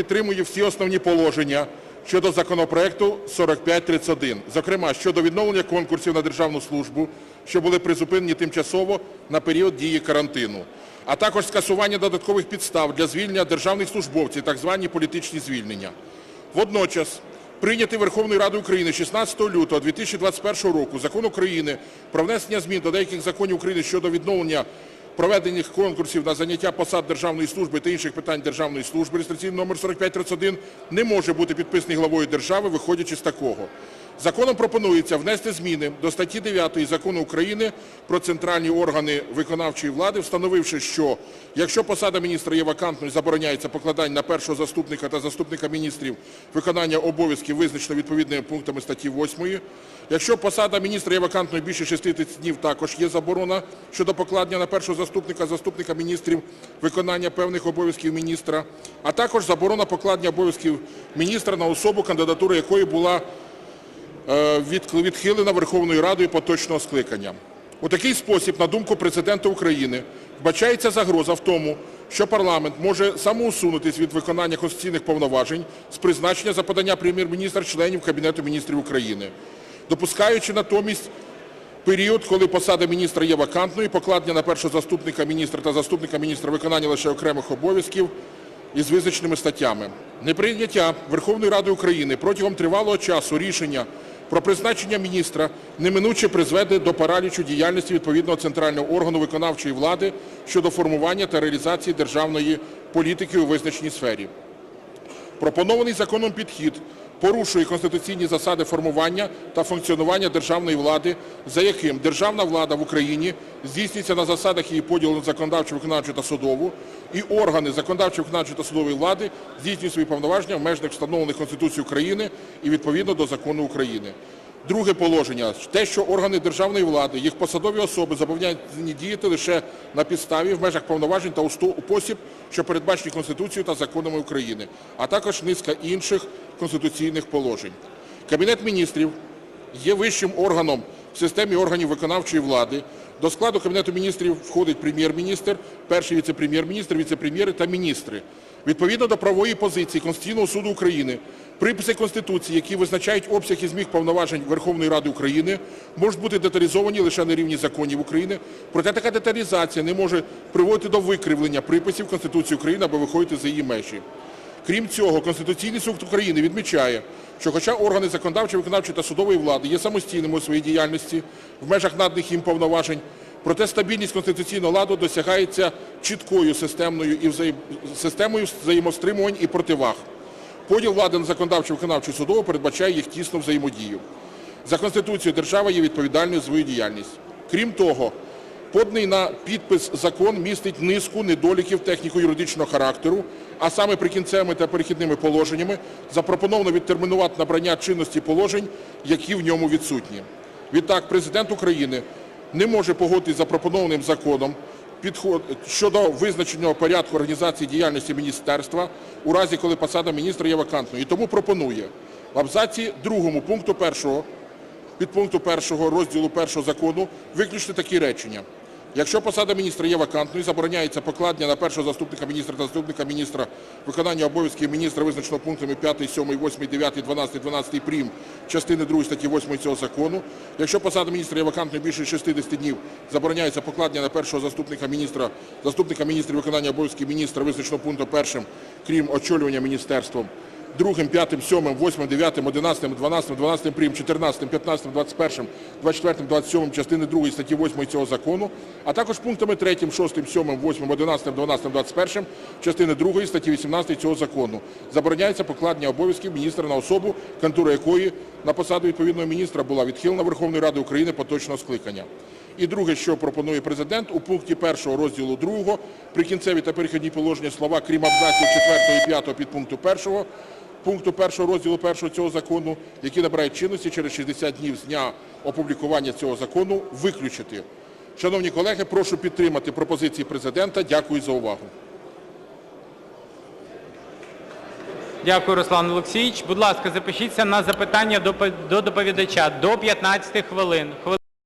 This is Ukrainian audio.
підтримує всі основні положення щодо законопроекту 4531, зокрема щодо відновлення конкурсів на державну службу, що були призупинені тимчасово на період дії карантину, а також скасування додаткових підстав для звільнення державних службовців, так звані політичні звільнення. Водночас прийнятий Верховною Радою України 16 лютого 2021 року Закон України про внесення змін до деяких законів України щодо відновлення проведених конкурсів на заняття посад державної служби та інших питань державної служби реєстраційний номер 4531 не може бути підписаний главою держави, виходячи з такого. Законом пропонується внести зміни до статті 9 Закону України про центральні органи виконавчої влади, встановивши, що якщо посада міністра є вакантною, забороняється покладання на першого заступника та заступника міністрів виконання обов'язків, визначено відповідними пунктами статті 8. Якщо посада міністра є вакантною більше 60 днів, також є заборона щодо покладення на першого заступника, заступника міністрів виконання певних обов'язків міністра, а також заборона покладення обов'язків міністра на особу, кандидатура якої була відхилена Верховною Радою поточного скликання. У такий спосіб, на думку Президента України, вбачається загроза в тому, що парламент може самоусунутись від виконання конституційних повноважень з призначення за подання прем'єр-міністра членів Кабінету міністрів України, допускаючи натомість період, коли посада міністра є вакантною, покладення на першого заступника міністра та заступника міністра виконання лише окремих обов'язків із визначеними статтями. Неприйняття Верховною Радою України протягом тривалого часу рішення про призначення міністра неминуче призведе до паралічу діяльності відповідного центрального органу виконавчої влади щодо формування та реалізації державної політики у визначеній сфері. Пропонований законом підхід порушує конституційні засади формування та функціонування державної влади, за яким державна влада в Україні здійснюється на засадах її поділу на законодавчу, виконавчу та судову, і органи законодавчої, виконавчої та судової влади здійснюють свої повноваження в межах встановлених Конституцією України і відповідно до закону України. Друге положення те, що органи державної влади, їх посадові особи зобов'язані діяти лише на підставі в межах повноважень та у спосіб, що передбачені Конституцією та законами України, а також низка інших конституційних положень. Кабінет міністрів є вищим органом в системі органів виконавчої влади. До складу Кабінету міністрів входить прем'єр-міністр, перший віце-прем'єр-міністр, віце-прем'єри та міністри. Відповідно до правової позиції Конституційного суду України, приписи Конституції, які визначають обсяг і зміг повноважень Верховної Ради України, можуть бути деталізовані лише на рівні законів України. Проте така деталізація не може приводити до викривлення приписів Конституції України або виходити за її межі. Крім цього, Конституційний суд України відмічає, що хоча органи законодавчої, виконавчої та судової влади є самостійними у своїй діяльності в межах наданих їм повноважень, проте стабільність конституційного ладу досягається чіткою системною і взаєм... системою взаємостримувань і противаг. Поділ влади на законодавчу, виконавчу судову передбачає їх тісну взаємодію. За Конституцією держава є відповідальною за свою діяльність. Крім того, поданий на підпис закон містить низку недоліків техніко-юридичного характеру, а саме прикінцевими та перехідними положеннями запропоновано відтермінувати набрання чинності положень, які в ньому відсутні. Відтак, президент України не може погодитися з запропонованим законом щодо визначеного порядку організації діяльності міністерства у разі, коли посада міністра є вакантною. І тому пропонує в абзаці 2 пункту 1 підпункту 1 розділу 1 закону виключити такі речення. Якщо посада міністра є вакантною, забороняється покладення на першого заступника міністра та заступника міністра виконання обов'язків міністра, визначено пунктами 5, 7, 8, 9, 12, 12 прим. частини 2 статті 8 цього закону. Якщо посада міністра є вакантною більше 60 днів, забороняється покладення на першого заступника міністра, заступника міністра виконання обов'язків міністра, визначено пунктом 1, крім очолювання міністерством, другим, п'ятим, сьомим, восьмим, дев'ятим, одинадцятим, дванадцятим, дванадцятим прим, чотирнадцятим, п'ятнадцятим, двадцять першим, двадцять четвертим, двадцять сьомим частини 2 статті 8 цього закону, а також пунктами 3, 6, 7, 8, 11, 12, 21 частини 2 статті 18 цього закону. Забороняється покладення обов'язків міністра на особу, контура якої на посаду відповідного міністра була відхилена Верховною Радою України поточного скликання. І друге, що пропонує президент, у пункті 1 розділу 2 прикінцеві та перехідні положення слова, крім абзаців 4 і 5 підпункту 1 пункту 1 розділу 1 цього закону, які набирають чинності через 60 днів з дня опублікування цього закону, виключити. Шановні колеги, прошу підтримати пропозиції президента. Дякую за увагу. Дякую, Руслан Олексійович. Будь ласка, запишіться на запитання до доповідача до 15 хвилин. Хвили-